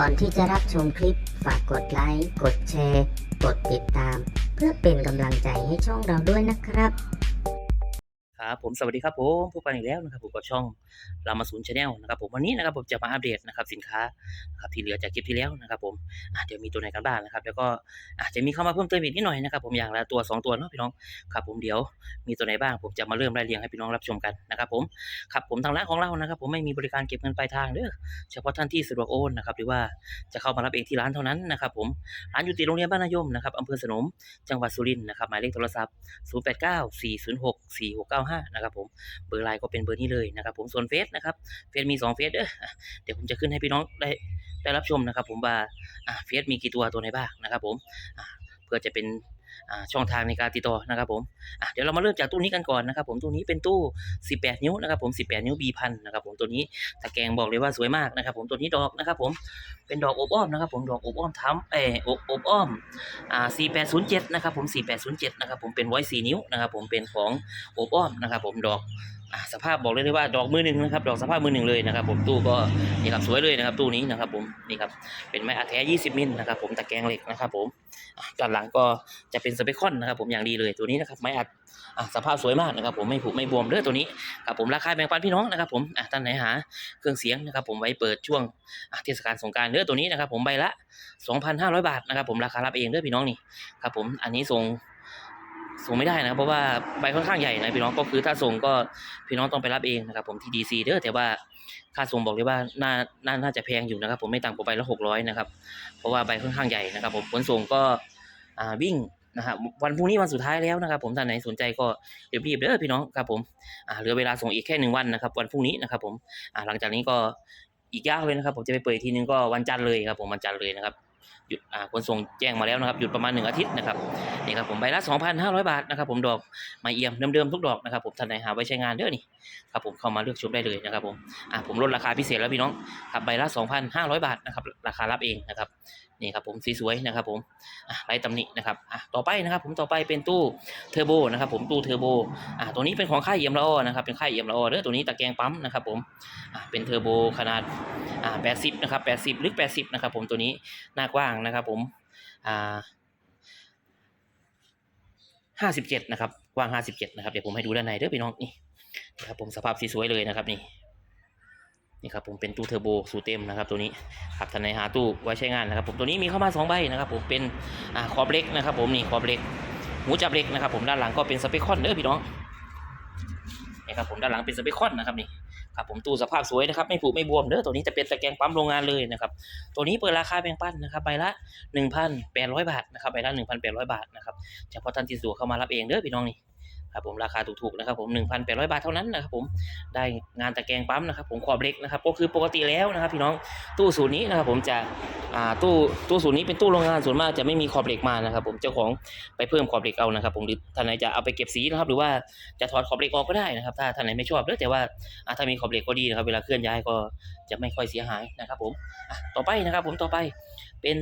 ก่อนที่จะรับชมคลิป ฝากกดไลค์ กดแชร์ กดติดตาม เพื่อเป็นกำลังใจให้ช่องเราด้วยนะครับ ครับผมสวัสดีครับผมพบกันอีกแล้วนะครับผมกับช่องรามาศูนย์ชาแนลนะครับผมวันนี้นะครับผมจะมาอัปเดตนะครับสินค้านะครับที่เหลือจากคลิปที่แล้วนะครับผมอะเดี๋ยวมีตัวไหนกันบ้างนะครับ แล้วก็อาจจะมีเข้ามาเพิ่มเติมอีกนิดหน่อยนะครับผมอย่างละตัวสองตัวเนาะพี่น้องครับผมเดี๋ยวมีตัวไหนบ้าง ผมจะมาเริ่มรายเรียงให้พี่น้องรับชมกันนะครับผมครับผมทางร้านของเรานะครับ ผมไม่มีบริการเก็บเงินปลายทางเด้อเฉพาะท่านที่สะดวกโอนนะครับหรือว่าจะเข้ามารับเองที่ร้านเท่านั้นนะครับผมร้านอยู่ติดโรงเรียนบ้านนายมนะครับอำเภอสนมจังหวัดสุรินทร์นะครับหมายเลขโทรศัพท์5นะครับผมเบอร์ไลน์ก็เป็นเบอร์นี้เลยนะครับผมส่วนเฟซนะครับเฟซมี2เฟซเด้อเดี๋ยวผมจะขึ้นให้พี่น้องได้ได้รับชมนะครับ ผมว่าเฟซมีกี่ตัวตัวไหนบ้างนะครับผมเพื่อจะเป็น ช่องทางในการติดต่อนะครับผมเดี๋ยวเรามาเริ่มจากตู้นี้กันก่อนนะครับผมตู้นี้เป็นตู้ 18 นิ้วนะครับผม18 นิ้ว B พันนะครับผมตัวนี้ตะแกรงบอกเลยว่าสวยมากนะครับผมตัวนี้ดอกนะครับผมเป็นดอกอบอ้อมนะครับผมดอกอบอ้อมทั้เอออบอบอ้อมอ่า4807 นะครับผม 4807 นะครับผมเป็นไว้4นิ้วนะครับผมเป็นของอบอ้อมนะครับผมดอก สภาพบอกเลยได้ว่าดอกมือหนึ่งนะครับ ดอกสภาพมือหนึ่งเลยนะครับ ผมตู้ก็นี่ครับสวยเลยนะครับ ตู้นี้นะครับ ผมนี่ครับเป็นไม้อัดแท้20มิลนะครับ ผมตะแกรงเหล็กนะครับ ผมด้านหลังก็จะเป็นสเปคอนนะครับ ผมอย่างดีเลยตัวนี้นะครับไม้อัดอะสภาพสวยมากนะครับ ผมไม่ผุไม่บวมเด้อตัวนี้ครับผมราคาแบ่งปันพี่น้องนะครับ ผมอะท่านไหนหาเครื่องเสียงนะครับ ผมไว้เปิดช่วงเทศกาลสงการเด้อตัวนี้นะครับ ผมใบละ 2,500 บาทนะครับ ผมราคารับเองเด้อพี่น้องนี่ครับ ผมอันนี้ส่ง ส่งไม่ได้นะครับเพราะว่าใบค่อนข้างใหญ่นะพี่น้องก็คือถ้าส่งก็พี่น้องต้องไปรับเองนะครับผมที่ดีซีเด้อแต่ว่าค่าส่งบอกเลยว่าน่าน่าน่าจะแพงอยู่นะครับผมไม่ต่ำกว่าใบละหกร้อยนะครับเพราะว่าใบค่อนข้างใหญ่นะครับผมขนส่งก็อ่าวิ่งนะครับวันพรุ่งนี้วันสุดท้ายแล้วนะครับผมท่านไหนสนใจก็รีบๆเด้อพี่น้องครับผมอ่าเหลือเวลาส่งอีกแค่หนึ่งวันนะครับวันพรุ่งนี้นะครับผมอ่าหลังจากนี้ก็อีกยาวเลยนะครับผมจะไปเปิดอีกทีนึงก็วันจันทร์เลยครับผมวันจันทร์เลยนะครับ หยุดขนส่งแจ้งมาแล้วนะครับหยุดประมาณหนึ่งอาทิตย์นะครับนี่ครับผมใบละ2,500 บาทนะครับผมดอกไม้เอี่ยมเดิมๆทุกดอกนะครับผมท่านไหนหาไว้ใช้งานเด้อนี่ครับผมเข้ามาเลือกชมได้เลยนะครับผมอะผมลดราคาพิเศษแล้วพี่น้องครับใบละ2,500 บาทนะครับราคารับเองนะครับ นี่ครับผมสีสวยนะครับผมไร้ตำหนินะครับอะต่อไปนะครับ ผมต่อไปเป็นตู้เทอร์โบนะครับผมตู้เทอร์โบอ่าตัวนี้เป็นของค่ายเอียมละออนะครับเป็นค่ายเอียมละออเด้อตัวนี้ตะแกรงปั๊มนะครับผมอ่าเป็นเทอร์โบขนาดอ่า80นะครับ80ลึก80นะครับผมตัวนี้หน้ากว้างนะครับผมอ่าห้าสิบเจ็ดนะครับกว้างห้าสิบเจ็ดนะครับเดี๋ยวผมให้ดูด้านในเด้อพี่น้องนี่นะครับผมสภาพสีสวยเลยนะครับนี่ นี่ครับผมเป็นตู้เทอร์โบสูตรเต็มนะครับตัวนี้ครับท่านในหาตู้ไว้ใช้งานนะครับผมตัวนี้มีเข้ามาสองใบนะครับผมเป็นอ่าคอบเล็กนะครับผมนี่คอบเล็กหูจับเล็กนะครับผมด้านหลังก็เป็นสเปคคอนเด้อพี่น้องนี่ครับผมด้านหลังเป็นสเปคคอนนะครับนี่ครับผมตู้สภาพสวยนะครับไม่ผุไม่บวมเด้อตัวนี้จะเป็นตะแกรงปั๊มโรงงานเลยนะครับตัวนี้เปิดราคาแบ่งปันนะครับใบละ 1,800 บาทนะครับใบละ 1,800 บาทนะครับเฉพาะท่านที่สะดวกเข้ามารับเองเด้อพี่น้องนี่ ครับผมราคาถูกๆนะครับผม 1,800 บาทเท่านั้นนะครับผมได้งานตะแกรงปั๊มนะครับผมขอบเล็กนะครับก็คือปกติแล้วนะครับ พี่น้องตู้ศูนย์นี้นะครับผมจะอ่าตู้ตู้ศูนย์นี้เป็นตู้โรงงานส่วนมากจะไม่มีขอบเหล็กมานะครับ ผมเจ้าของไปเพิ่มขอบเหล็กเอานะครับ ผมหรือท่านไหนจะเอาไปเก็บสีนะครับ หรือว่าจะถอดขอบเหล็กออกก็ได้นะครับ ถ้าท่านไหนไม่ชอบเด้อแต่ว่าถ้ามีขอบเหล็กก็ดีนะครับ เวลาเคลื่อนย้ายก็จะไม่ค่อยเสียหายนะครับ ผมต่อไปนะครับ ผมต่อไปเป็น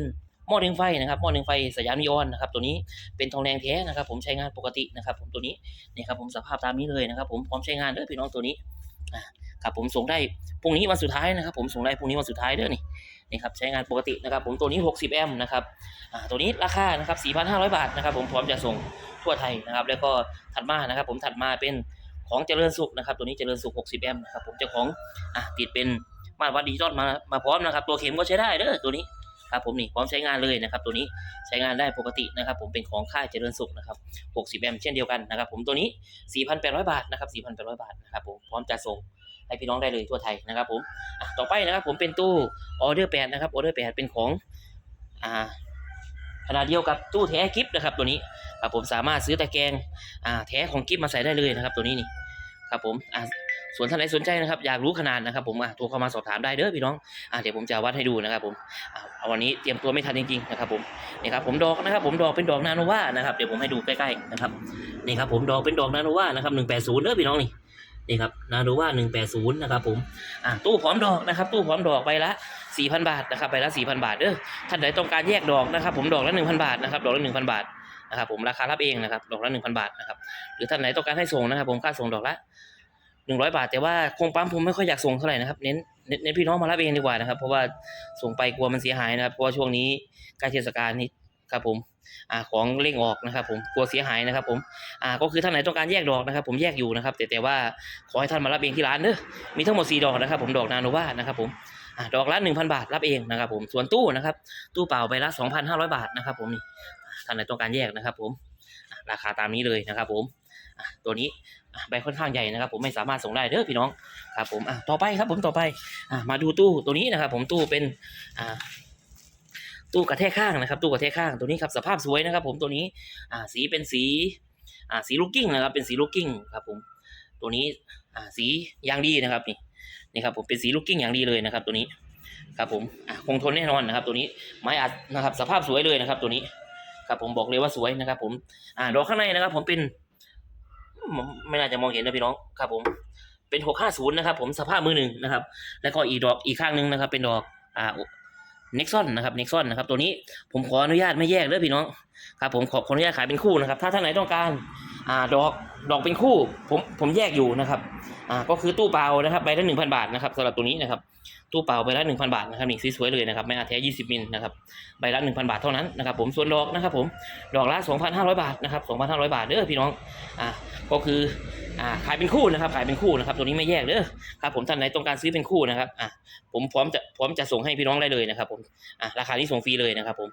หม้อดึงไฟนะครับหม้อดึงไฟสยามนิออนนะครับตัวนี้เป็นทองแดงแท้นะครับ ผมใช้งานปกตินะครับ ผมตัวนี้นี่ครับผมสภาพตามนี้เลยนะครับผมพร้อมใช้งานเด้อพี่น้องตัวนี้อะครับผมส่งได้พรุ่งนี้วันสุดท้ายนะครับ ผมส่งได้พรุ่งนี้วันสุดท้ายเด้อนี่นี่ครับใช้งานปกตินะครับ ผมตัวนี้ 60 แอมป์นะครับอ่าตัวนี้ราคานะครับ 4,500 บาทนะครับ ผมพร้อมจะส่งทั่วไทยนะครับ แล้วก็ถัดมานะครับ ผมถัดมาเป็นของเจริญสุขนะครับ ตัวนี้เจริญสุข 60 แอมป์นะครับผมเจ้าของอะติดเป็นมาตรวัดดิจิตอลมามาพร้อมนะครับ ตัวเข็มก็ใช้ได้เด้อตัวนี้ ครับผมนี่พร้อมใช้งานเลยนะครับตัวนี้ใช้งานได้ปกตินะครับผมเป็นของค่ายเจริญสุขนะครับ 60 แอมป์เช่นเดียวกันนะครับผมตัวนี้ 4,800 บาทนะครับ 4,800 บาทนะครับผมพร้อมจะส่งให้พี่น้องได้เลยทั่วไทยนะครับผมอะต่อไปนะครับผมเป็นตู้ออเดอร์8นะครับออเดอร์8เป็นของอ่าขนาดเดียวกับตู้แท้กิฟต์นะครับตัวนี้ครับผมสามารถซื้อตะแกรงอ่าแท้ของกิฟต์มาใส่ได้เลยนะครับตัวนี้นี่ครับผมอ่า ส่วนท่านไหนสนใจนะครับ อยากรู้ขนาดนะครับ ผมอะโทรเข้ามาสอบถามได้เด้อพี่น้องอ่าเดี๋ยวผมจะวัดให้ดูนะครับ ผมอ่าเอาวันนี้เตรียมตัวไม่ทันจริงๆนะครับ ผมนี่ครับผมดอกนะครับ ผมดอกเป็นดอกนาโนวานะครับเดี๋ยวผมให้ดูใกล้ๆนะครับนี่ครับ ผมดอกเป็นดอกนาโนวานะครับหนึ่งแปดศูนย์เด้อพี่น้องนี่นี่ครับนาโนวาหนึ่งแปดศูนย์นะครับผม อ่าตู้พร้อมดอกนะครับ ตู้พร้อมดอกใบละสี่พันบาทนะครับใบละสี่พันบาทเด้อท่านใดต้องการแยกดอกนะครับ ผมดอกละหนึ่งพันบาทนะครับ ดอกละหนึ่งพันบาทนะครับผมราคารับเองนะครับ ดอกละหนึ่งพันบาทนะครับ หรือท่านไหนต้องการให้ส่งนะครับ ผมค่าส่งดอกละ หนึ่งร้อยบาท แต่ว่าโครงปั๊มผมไม่ค่อยอยากส่งเท่าไหร่นะครับเน้นเน้นพี่น้องมารับเองดีกว่านะครับ เพราะว่าส่งไปกลัวมันเสียหายนะครับ เพราะว่าช่วงนี้ใกล้เทศกาลนี้ครับผมอ่าของเร่งออกนะครับ ผมกลัวเสียหายนะครับ ผมอ่าก็คือท่านไหนต้องการแยกดอกนะครับ ผมแยกอยู่นะครับ แต่แต่ว่าขอให้ท่านมารับเองที่ร้านเด้อมีทั้งหมด 4 ดอกนะครับ ผมดอกนาโนวานะครับผมอ่าดอกละ1,000 บาทรับเองนะครับ ผมส่วนตู้นะครับ ตู้เปล่าใบละ 2,500 บาทนะครับ ผมนี่ท่านไหนต้องการแยกนะครับ ผมราคาตามนี้เลยนะครับ ผมตัวนี้ ใบค่อนข้างใหญ่นะครับ ผมไม่สามารถส่งได้เด้อพี่น้องครับผมอ่าต่อไปครับผมต่อไปอ่ามาดูตู้ตัวนี้นะครับ ผมตู้เป็นอ่าตู้กระแทกข้างนะครับ ตู้กระแทกข้างตัวนี้ครับสภาพสวยนะครับ ผมตัวนี้อ่าสีเป็นสีอ่าสีลูกกิ้งนะครับ เป็นสีลูกกิ้งครับ ผมตัวนี้อ่าสียางดีนะครับนี่นี่ครับผมเป็นสีลูกกิ้งอย่างดีเลยนะครับ ตัวนี้ครับผมอ่าคงทนแน่นอนนะครับ ตัวนี้ไม้อัดนะครับ สภาพสวยเลยนะครับ ตัวนี้ครับผมบอกเลยว่าสวยนะครับ ผมอ่าดอกข้างในนะครับ ผมเป็น ไม่น่าจะมองเห็นนะพี่น้องครับ ผม เป็นหกห้าศูนย์นะครับ ผมสภาพมือหนึ่งนะครับ แล้วก็อีกดอกอีกข้างหนึ่งนะครับ เป็นดอกอ่าเน็กซอนนะครับเน็กซอนนะครับตัวนี้ผมขออนุญาตไม่แยกเด้อพี่น้องครับ ผมขอขออนุญาตขายเป็นคู่นะครับ ถ้าท่านไหนต้องการอ่าดอกดอกเป็นคู่ ผมผมแยกอยู่นะครับอ่าก็คือตู้เปล่านะครับใบละหนึ่งพันบาทนะครับสำหรับตัวนี้นะครับ ตู้เปล่าใบละหนึ่งพันบาทนะครับหนี่งสวยเลยนะครับไม่อาแท้ยี่สิบมิลนะครับใบละหนึ่งพันบาทเท่านั้นนะครับผมส่วนดอกนะครับผมดอกละสองพันห้าร้อยบาทนะครับสองพันห้าร้อยบาทเด้อพี่น้องอ่าก็คืออ่าขายเป็นคู่นะครับขายเป็นคู่นะครับตัวนี้ไม่แยกเด้อครับผมท่านไหนต้องการซื้อเป็นคู่นะครับอ่าผมพร้อมจะพร้อมจะส่งให้พี่น้องได้เลยนะครับผมอะราคาที่ส่งฟรีเลยนะครับผม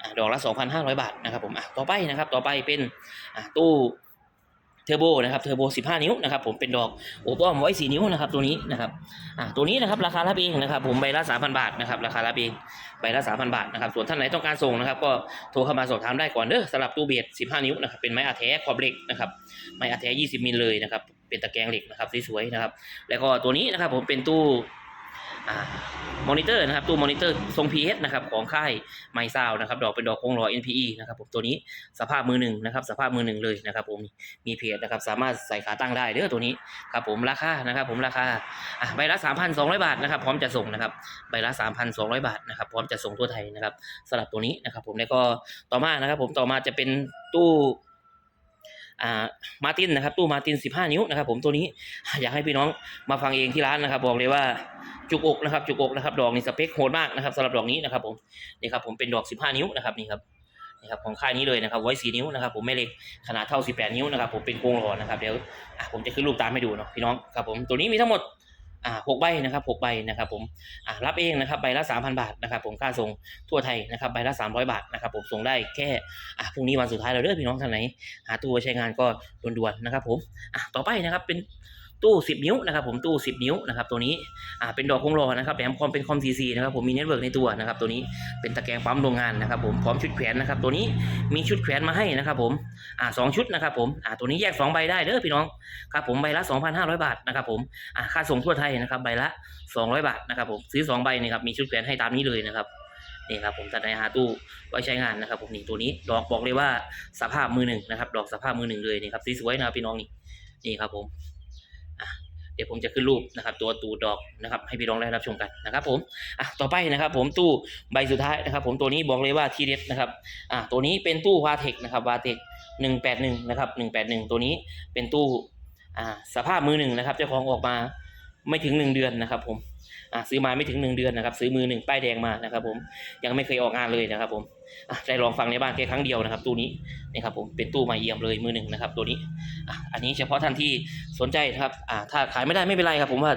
อะดอกละ2,500บาทนะครับผมอะต่อไปนะครับต่อไปเป็นอะตู้ เทอร์โบนะครับเทอร์โบ 15 นิ้วนะครับผมเป็นดอกโอป้อมไว้4นิ้วนะครับตัวนี้นะครับอ่าตัวนี้นะครับราคารับเองนะครับผมใบละ 3,000 บาทนะครับราคารับเองใบละ 3,000 บาทนะครับส่วนท่านไหนต้องการส่งนะครับก็โทรเข้ามาสอบถามได้ก่อนเด้อสำหรับตู้เบียด15 นิ้วนะครับเป็นไม้อาแท้ขอบเหล็กนะครับไม้อาแท้ 20 มิลเลยนะครับเป็นตะแกรงเหล็กนะครับสวยๆนะครับแล้วก็ตัวนี้นะครับผมเป็นตู้ มอนิเตอร์นะครับตู้มอนิเตอร์ทรง PS นะครับของค่ายไมซาวนะครับดอกเป็นดอกโคงหล่อ NPE นะครับผมตัวนี้สภาพมือหนึ่งนะครับสภาพมือหนึ่งเลยนะครับผมมีเพจนะครับสามารถใส่ขาตั้งได้เด้อตัวนี้ครับผมราคานะครับผมราคาอะใบละ 3,200 บาทนะครับพร้อมจะส่งนะครับใบละ 3,200 บาทนะครับพร้อมจะส่งทั่วไทยนะครับสำหรับตัวนี้นะครับผมแล้วก็ต่อมานะครับผมต่อมาจะเป็นตู้ อ่ามาตินนะครับตู้มาติน 15 นิ้วนะครับ ผมตัวนี้อยากให้พี่น้องมาฟังเองที่ร้านนะครับ บอกเลยว่าจุกอกนะครับ จุกอกนะครับ ดอกนี่สเปคโหดมากนะครับสำหรับดอกนี้นะครับ ผมนี่ครับผมเป็นดอก 15 นิ้วนะครับนี่ครับนี่ครับของค่ายนี้เลยนะครับไว้สีนิ้วนะครับ ผมไม่เล็กขนาดเท่า 18 นิ้วนะครับ ผมเป็นโครงหล่อนะครับเดี๋ยวผมจะขึ้นรูปตามให้ดูเนาะพี่น้องครับผมตัวนี้มีทั้งหมด อ่าหกใบนะครับหกใบนะครับผมอ่ารับเองนะครับใบละสามพันบาทนะครับผมค่าส่งทั่วไทยนะครับใบละสามร้อยบาทนะครับผมส่งได้แค่อ่าพรุ่งนี้วันสุดท้ายเราเด้อพี่น้องท่านไหน หาตัวใช้งานก็ด่วนๆนะครับผมอ่าต่อไปนะครับเป็น ตู้ 10 นิ้วนะครับผมตู้ 10 นิ้วนะครับตัวนี้อ่าเป็นดอกคงรอนะครับแถมคอมเป็นคอม CC นะครับผมมีเน็ตเวิร์กในตัวนะครับตัวนี้เป็นตะแกรงปั๊มโรงงานนะครับผมพร้อมชุดแขวนนะครับตัวนี้มีชุดแขวนมาให้นะครับผมอ่าสองชุดนะครับผมอ่าตัวนี้แยก 2 ใบได้เด้อพี่น้องครับผมใบละ 2,500 บาทนะครับผมอ่าค่าส่งทั่วไทยนะครับใบละ 200 บาทนะครับผมซื้อ 2 ใบนี่ครับมีชุดแขวนให้ตามนี้เลยนะครับนี่ครับผมตัดในหาตู้ไว้ใช้งานนะครับผมนี่ตัวนี้ดอกบอกเลยว่าสภาพมือหนึ่งนะครับดอกสภาพมือหนึ่งเลยนี่ครับสวยๆนะครับพี่น้องนี่นี่ครับผม ดี๋ยวผมจะขึ้นรูปนะครับตัวตูดอกนะครับให้พี่น้องได้รับชมกันนะครับผมอะต่อไปนะครับ ผมตู้ใบสุดท้ายนะครับ ผมตัวนี้บอกเลยว่าทีเด็ดนะครับอะตัวนี้เป็นตู้วาเทคนะครับวาเทคหนึ่งแปดหนึ่งนะครับหนึ่งแปดหนึ่งตัวนี้เป็นตู้อ่าสภาพมือหนึ่งนะครับเจ้าของออกมาไม่ถึงหนึ่งเดือนนะครับ ผม อะซื้อมาไม่ถึงหนึ่งเดือนนะครับ ซื้อมือหนึ่งป้ายแดงมานะครับ ผมยังไม่เคยออกงานเลยนะครับ ผมอะได้ลองฟังในบ้านแค่ครั้งเดียวนะครับ ตู้นี้นี่ครับ ผมเป็นตู้มาเยี่ยมเลยมือหนึ่งนะครับ ตัวนี้อะอันนี้เฉพาะท่านที่สนใจนะครับอ่าถ้าขายไม่ได้ไม่เป็นไรครับ ผมว่า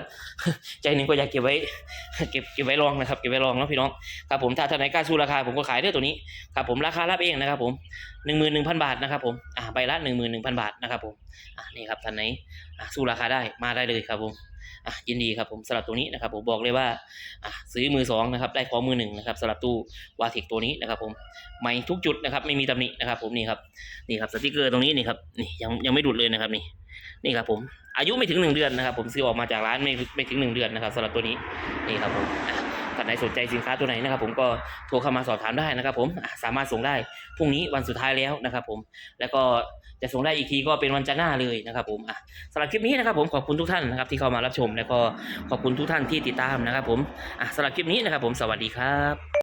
ใจหนึ่งก็อยากเก็บไว้เก็บเก็บไว้ลองนะครับเก็บไว้ลองนะพี่น้องครับผมถ้าท่านไหนกล้าสู้ราคาผมก็ขายด้วยตัวนี้ครับ ผมราคารับเองนะครับ ผมหนึ่งหมื่นหนึ่งพันบาทนะครับ ผมอ่าใบละหนึ่งหมื่นหนึ่งพันบาทนะครับ ผมอ่านี่ครับท่านไหนอ่าสู้ราคาได้มาได้เลยครับผม อะยินดีครับผมสำหรับตัวนี้นะครับผมบอกเลยว่าอะซื้อมือสองนะครับได้ของมือหนึ่งนะครับสำหรับตู้วาเทคตัวนี้นะครับผมใหม่ทุกจุดนะครับไม่มีตำหนินะครับผมนี่ครับนี่ครับสติกเกอร์ตรงนี้นี่ครับนี่ยังยังไม่ดุดเลยนะครับนี่นี่ครับผมอายุไม่ถึงหนึ่งเดือนนะครับผมซื้อออกมาจากร้านไม่ไม่ถึงหนึ่งเดือนนะครับสำหรับตัวนี้นี่ครับผมอะ ท่านไหนสนใจสินค้าตัวไหนนะครับ ผมก็โทรเข้ามาสอบถามได้นะครับ ผมสามารถส่งได้พรุ่งนี้วันสุดท้ายแล้วนะครับ ผมแล้วก็จะส่งได้อีกทีก็เป็นวันจันทร์หน้าเลยนะครับ ผมอะสำหรับคลิปนี้นะครับ ผมขอบคุณทุกท่านนะครับที่เข้ามารับชม แล้วก็ขอบคุณทุกท่านที่ติดตามนะครับ ผมอะสำหรับคลิปนี้นะครับ ผมสวัสดีครับ